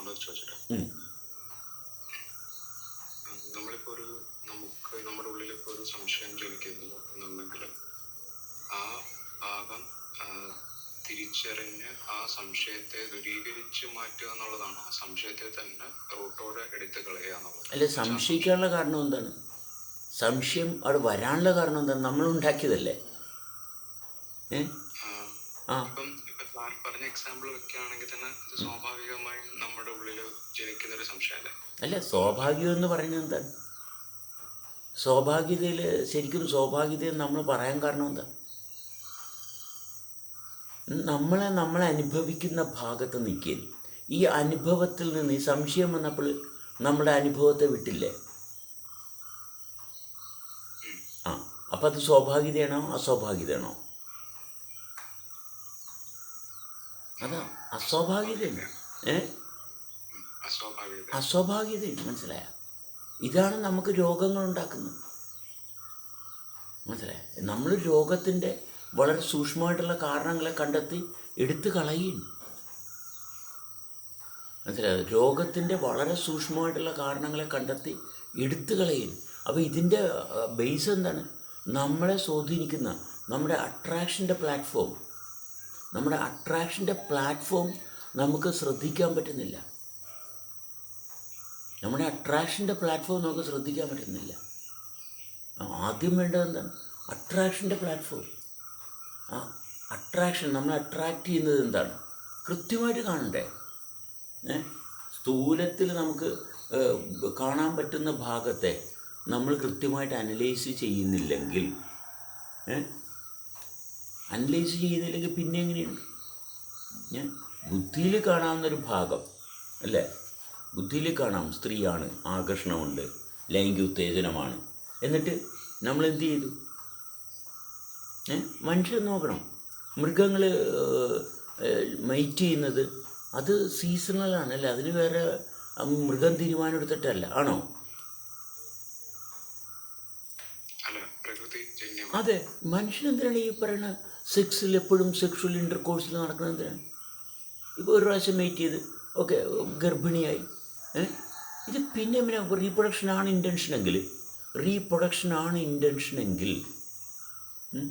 എന്നോട് ചോദിച്ചിട്ട്. നമ്മളിപ്പോ ഒരു നമുക്ക് നമ്മുടെ ഉള്ളിൽ ഇപ്പോ ഒരു സംശയം ജനിക്കുന്നു എന്നുണ്ടെങ്കിൽ ആ ഭാഗം തിരിച്ചറിഞ്ഞ് ആ സംശയത്തെ ദൂരീകരിച്ച് മാറ്റുക എന്നുള്ളതാണ്. ആ സംശയത്തെ തന്നെ റൂട്ടോടെ എടുത്ത് കളയുക എന്നുള്ളത്. അല്ലെ സംശയിക്കാനുള്ള കാരണം എന്താണ്? സംശയം അവിടെ വരാനുള്ള കാരണം എന്താണ്? നമ്മൾ ഉണ്ടാക്കിയതല്ലേ? ഏ? ആ, ആ. ഇപ്പം ഇപ്പൊ സാർ പറഞ്ഞ എക്സാമ്പിൾ വെക്കുകയാണെങ്കിൽ തന്നെ സ്വാഭാവികമായും നമ്മുടെ ഉള്ളിൽ ജനിക്കുന്ന ഒരു സംശയമല്ലേ അല്ല സ്വാഭാവികം എന്ന് പറയുന്നത് എന്താണ് സ്വാഭാവികതയിൽ ശരിക്കും സ്വാഭാവികത നമ്മൾ പറയാൻ കാരണം എന്താ? നമ്മളെ നമ്മളെ അനുഭവിക്കുന്ന ഭാഗത്ത് നിൽക്കുകയും ഈ അനുഭവത്തിൽ നിന്ന് ഈ സംശയം വന്നപ്പോൾ നമ്മുടെ അനുഭവത്തെ വിട്ടില്ലേ? ആ അപ്പം അത് സ്വാഭാവികതയാണോ അസ്വാഭാവികതയാണോ അതാ അസ്വാഭാവികതയാണ് ഏ? ഉം, അസ്വാഭാവികത അസ്വാഭാവികതയുണ്ട്. മനസ്സിലായ? ഇതാണ് നമുക്ക് രോഗങ്ങൾ ഉണ്ടാക്കുന്നത്. മനസ്സിലായ? നമ്മൾ രോഗത്തിന്റെ വളരെ സൂക്ഷ്മമായിട്ടുള്ള കാരണങ്ങളെ കണ്ടെത്തി എടുത്തു കളയുന്നു മനസ്സിലായത് രോഗത്തിന്റെ വളരെ സൂക്ഷ്മമായിട്ടുള്ള കാരണങ്ങളെ കണ്ടെത്തി എടുത്തു കളയുന്നു അപ്പോൾ ഇതിന്റെ ബേസ് എന്താണ്? നമ്മളെ സ്വാധീനിക്കുന്ന നമ്മുടെ അട്രാക്ഷന്റെ പ്ലാറ്റ്ഫോം നമ്മുടെ അട്രാക്ഷന്റെ പ്ലാറ്റ്ഫോം നമുക്ക് ശ്രദ്ധിക്കാൻ പറ്റുന്നില്ല. നമ്മുടെ അട്രാക്ഷന്റെ പ്ലാറ്റ്ഫോം നമുക്ക് ശ്രദ്ധിക്കാൻ പറ്റുന്നില്ല. ആദ്യം വേണ്ടത് എന്താണ്? അട്രാക്ഷന്റെ പ്ലാറ്റ്ഫോം ആ അട്രാക്ഷൻ നമ്മളെ അട്രാക്റ്റ് ചെയ്യുന്നത് എന്താണ്? കൃത്യമായിട്ട് കാണണ്ടേ? ഏ? സ്ഥൂലത്തിൽ നമുക്ക് കാണാൻ പറ്റുന്ന ഭാഗത്തെ നമ്മൾ കൃത്യമായിട്ട് അനലൈസ് ചെയ്യുന്നില്ലെങ്കിൽ അനലൈസ് ചെയ്യുന്നില്ലെങ്കിൽ പിന്നെ എങ്ങനെയുണ്ട്? ഞാൻ ബുദ്ധിയിൽ കാണാവുന്നൊരു ഭാഗം അല്ലേ? ബുദ്ധിയിൽ കാണാം സ്ത്രീയാണ് ആകർഷണമുണ്ട് ലൈംഗിക ഉത്തേജനമാണ്. എന്നിട്ട് നമ്മൾ എന്ത് ചെയ്തു? മനുഷ്യർ മനുഷ്യൻ നോക്കണം. മൃഗങ്ങൾ മൈറ്റ് ചെയ്യുന്നത് അത് സീസണലാണ് അല്ലേ? അതിന് വേറെ മൃഗം തീരുമാനം എടുത്തിട്ടല്ല ആണോ അതെ മനുഷ്യൻ എന്തിനാണ് ഈ പറയുന്ന സെക്സിൽ എപ്പോഴും സെക്ഷൽ ഇന്റർകോഴ്സിൽ നടക്കുന്നത് എന്തിനാണ് ഇപ്പോൾ ഒരു പ്രാവശ്യം വെയിറ്റ് ചെയ്ത് ഓക്കെ ഗർഭിണിയായി. ഇത് പിന്നെ പിന്നെ റീപ്രൊഡക്ഷനാണ് ഇന്റൻഷനെങ്കിൽ റീപ്രൊഡക്ഷനാണ് ഇന്റൻഷനെങ്കിൽ ഉം,